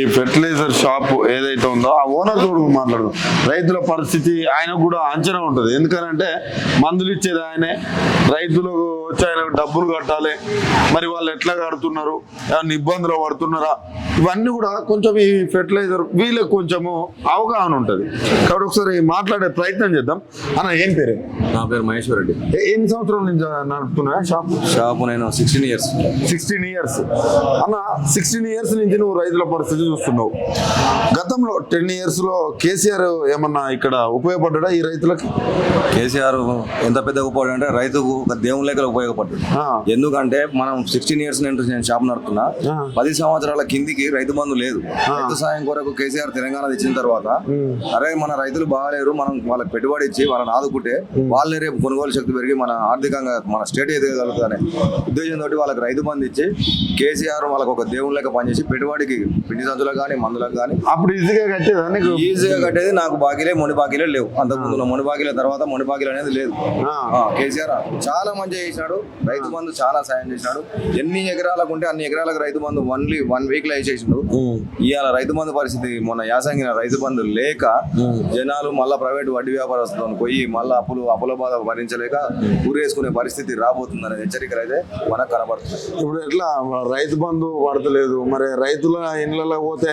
ఈ fertiliser shop ఏదైతే ఉందో ఆ ఓనర్ కూడా మాట్లాడదు రైతుల పరిస్థితి ఆయనకు కూడా అంచనా ఉంటుంది. ఎందుకనంటే మందులు ఇచ్చేది ఆయనే. రైతులకు వచ్చి ఆయనకు డబ్బులు కట్టాలి. మరి వాళ్ళు ఎట్లా కడుతున్నారు? ఇబ్బందులు పడుతున్నారా? ఇవన్నీ కూడా కొంచెం ఈ ఫెర్టిలైజర్ వీళ్ళకి కొంచెము అవగాహన ఉంటుంది. కాబట్టి ఒకసారి మాట్లాడే ప్రయత్నం చేద్దాం. అన్న ఏం పేరు? నా పేరు మహేశ్వర్ రెడ్డి. ఎన్ని సంవత్సరాల నుంచి నడుపుతున్నా షాప్ షాపు నేను సిక్స్టీన్ ఇయర్స్ సిక్స్టీన్ ఇయర్స్ అన్న సిక్స్టీన్ ఇయర్స్ నుంచి నువ్వు రైతుల పరిస్థితి చూస్తున్నావు. గతంలో టెన్ ఇయర్స్లో కేసీఆర్ ఏమన్నా ఇక్కడ ఉపయోగపడ్డా ఈ రైతులకి? కేసీఆర్ ఎంత పెద్ద ఉపయోగం అంటే రైతుకు ఒక దేవుని లెక్కలు ఉపయోగపడ్డాడు. ఎందుకంటే మనం సిక్స్టీన్ ఇయర్స్ నుంచి నేను షాప్ నడుపుతున్నా. పది సంవత్సరాల కిందికి రైతు బంధు లేదు. రైతు సాయం కొరకు కేసీఆర్ తెలంగాణ తెచ్చిన తర్వాత అరే మన రైతులు బాగాలేరు మనం వాళ్ళకి పెట్టుబడి ఇచ్చి వాళ్ళని ఆదుకుంటే వాళ్ళని రేపు కొనుగోలు శక్తి పెరిగి మన ఆర్థికంగా మన స్టేట్ ఎదగలుగుతానే ఉద్దేశంతో వాళ్ళకి రైతు బంధు ఇచ్చి కేసీఆర్ వాళ్ళకి ఒక దేవుని లెక్క పనిచేసి పెట్టుబడికి పిండి సంచులకు కానీ మందులకు కానీ అప్పుడు ఈజీగా కట్టేదా నీకు? ఈజీగా కట్టేది నాకు బాకీలే మొండి బాకీలే లేవు. అంతకుముందు మొండి బాకీల తర్వాత మొండి బాకీలు అనేది లేదు. కేసీఆర్ చాలా మంచిగా చేసినాడు. రైతు బంధు చాలా సాయం చేసినాడు. ఎన్ని ఎకరాలకు ఉంటే అన్ని ఎకరాలకు రైతు బంధు వన్లీ వన్ వీక్లో వేసేసిండు. ఇవాళ రైతు బంధు పరిస్థితి మొన్న యాసంగిన రైతు బంధు లేక జనాలు మళ్ళా ప్రైవేట్ వడ్డీ వ్యాపారస్తులతో పోయి మళ్ళా అప్పులు అప్పుల బాధ భరించలేక ఊరేసుకునే పరిస్థితి రాబోతుందనే హెచ్చరికలు అయితే మనకు కనబడుతుంది ఇప్పుడు ఎట్లా? రైతు బంధు పడతలేదు. మరి రైతుల ఇళ్ళలో పోతే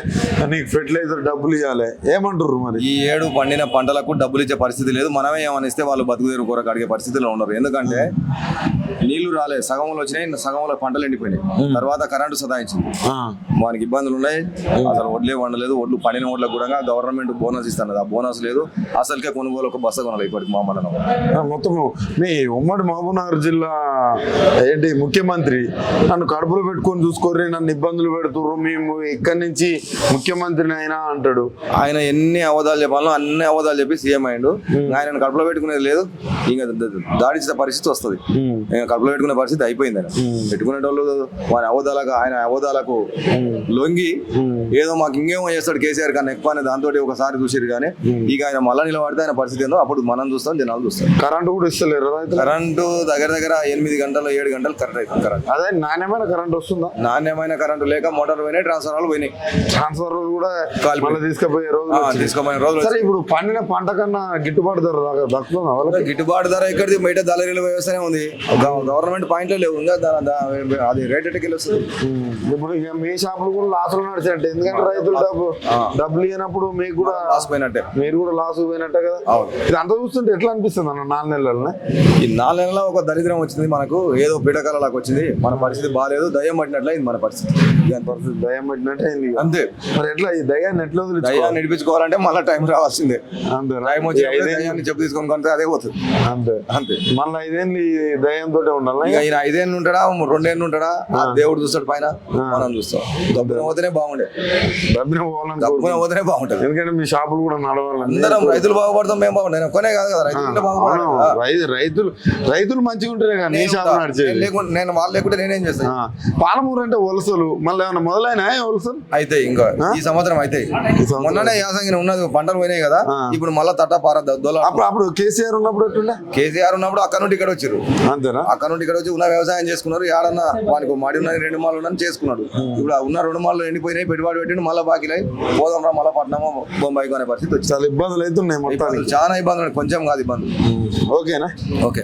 నీకు ఫెర్టిలైజర్ డబ్బులు ఇవ్వాలి ఏమంటారు మరి? ఈ ఏడు పండిన పంటలకు డబ్బులు ఇచ్చే పరిస్థితి లేదు. మనమే ఏమని ఇస్తే వాళ్ళు బతుకుదేరు కొరకు అడిగే పరిస్థితిలో ఉన్నారు. ఎందుకంటే నీళ్ళు రాలేదు సగంలో వచ్చినాయి సగంలో పంటలు ఎండిపోయినాయి. తర్వాత కరెంటు సదాయించింది మనకి ఇబ్బందులు ఉన్నాయి. అసలు వడ్లే వండలేదు. ఒడ్లు పండిన ఓట్లకు కూడా గవర్నమెంట్ బోనస్ ఇస్తున్నది. ఆ బోనస్ లేదు. అసలుకే కొనుగోలు ఒక బస్సు కొనాలి ఇప్పటికి మా మండలం ఆ, మొత్తం మీ ఉమ్మడి మహబూబ్నగర్ జిల్లా ఏంటి ముఖ్యమంత్రి? నన్ను కడుపులో పెట్టుకొని చూసుకోర్రి నన్ను ఇబ్బందులు పెడుతుర్రు మేము ఇక్కడి నుంచి ముఖ్యమంత్రిని అయినా అంటాడు. ఆయన ఎన్ని అవధాలు చెప్పాలో అన్ని అవధాలు చెప్పి సీఎం అయ్యిండు. ఆయన కడుపులో పెట్టుకునేది లేదు. ఇంకా దాడించిన పరిస్థితి వస్తుంది. ఇంకా కడుపులో పెట్టుకునే పరిస్థితి అయిపోయింది ఆయన. పెట్టుకునేటోళ్ళు వారి అవధాలకు ఆయన అవధాలకు లొంగి ఏదో మాకు ఇంకేమో చేస్తాడు కేసీఆర్ కన్నా ఎక్కువ అనే దాంతో ఒకసారి చూసారు కానీ ఇక ఆయన మళ్ళా నిలబడితే ఆయన పరిస్థితి ఏందో అప్పుడు మనం చూస్తాం జనాలు చూస్తాం. కరెంటు కూడా ఇస్తలేరు కరెంటు దగ్గర దగ్గర ఎనిమిది గంటలు ఏడు గంటలు కరెంట్ అవుతుంది కరెంట్. అదే నాణ్యమైన కరెంట్ వస్తుందా? నాణ్యమైన కరెంటు లేక మోటార్లు పోయినాయి ట్రాన్స్ఫార్మర్లు పోయినాయి. ట్రాన్స్ఫర్ కూడా కాలిపోయి. మళ్ళీ తీసుకుపోయే రోజు ఆ, తీసుకోమని రోజులు సరే ఇప్పుడు పండిన పంట కన్నా గిట్టుబాటు ధర దాకా దక్కుతుందా వాళ్ళకి? గిట్టుబాటు ధర ఎక్కడిది? బయట దళారీల వ్యవస్థనే ఉంది. గవ- గవర్నమెంట్ పాయింట్లో లేవు. ఇంకా అది రేట్ ఎట్టుకెళ్ళి వస్తుంది ఇప్పుడు ఇక మీ షాపులు కూడా లాసులు నడిచినట్టు ఎందుకంటే రైతులు డబ్బు. డబ్బులు ఇవ్వనప్పుడు మీకు కూడా లాస్ పోయినట్టే. మీరు కూడా లాస్ పోయినట్టే కదా. ఇది అంతా చూస్తుంటే ఎట్లా అనిపిస్తుంది అన్న నాలుగు నెలలనే? ఈ నాలుగు నెలల ఒక దరిద్రం వచ్చింది మనకు ఏదో పీడకలలాగా వచ్చింది. మన పరిస్థితి బాగాలేదు దయ్యం పట్టినట్లే ఇది మన పరిస్థితి. దాని పరిస్థితి దయ్యం ఇక. అంతే. మరి ఎట్లా ఈ దయ్యాన్ని ఎట్లా? దయ్యాన్ని నడిపించుకోవాలంటే మళ్ళీ టైం రావాల్సిందే. అంతే టైం వచ్చి దయ్యాన్ని చెప్పు తీసుకొని కొంటే అదే పోతుంది. అంతే. అంతే. మళ్ళీ ఐదేళ్ళు దయ్యంతో ఉండాలి? ఇక ఈయన ఐదేళ్ళు ఉంటాడా రెండేళ్ళు ఉంటాడా? దేవుడు చూస్తాడు పైన. మనం చూస్తాం. డబ్బున పోతేనే బాగుండే. డబ్బున పోవాలని డబ్బున. పోతేనే బాగుంటది. ఎందుకంటే మీ షాపులు కూడా నడవాలని అందరం రైతులు బాగుపడతాం మేము బాగుంటాం కొనే కాదు కదా రైతులు బాగుపడాలి రైతులు రైతులు మంచిగా ఉంటేనే కానీ షాప్ ఉంటా. నడిచేది నేను వాళ్ళు లేకుంటే నేనేం చేస్తాను. పాలమూరు అంటే వలసలు మళ్ళీ ఏమైనా మొదలైనా వలసలు అయితే ఇంకా ఈ సంవత్సరం అయితే. మొన్ననే యాసంగిన ఉన్నది పంటలు పోయినాయి కదా. ఇప్పుడు మళ్ళా తట్ట పార అప్పుడు అప్పుడు కేసీఆర్ ఉన్నప్పుడు ఎట్టుండే? కేసీఆర్ ఉన్నప్పుడు అక్కడ నుండి ఇక్కడ వచ్చారు అంతేనా? అక్కడ నుండి ఇక్కడ వచ్చి ఉన్న వ్యవసాయం చేసుకున్నారు. ఏడన్నా వానికి మాడి ఉన్నది రెండు మాలు ఉన్నది చేసుకున్నాడు. ఇప్పుడు ఉన్న రెండు మాలు ఎండిపోయినాయి పెట్టుబడి పెట్టిండు మళ్ళీ బాకీలై పోదాం రా మళ్ళీ పట్నమో బొంబాయికి అనే పరిస్థితి వచ్చింది. చాలా ఇబ్బందులు అవుతున్నాయి చాలా ఇబ్బందులు కొంచెం కాదు ఇబ్బంది ఓకేనా? ఓకే.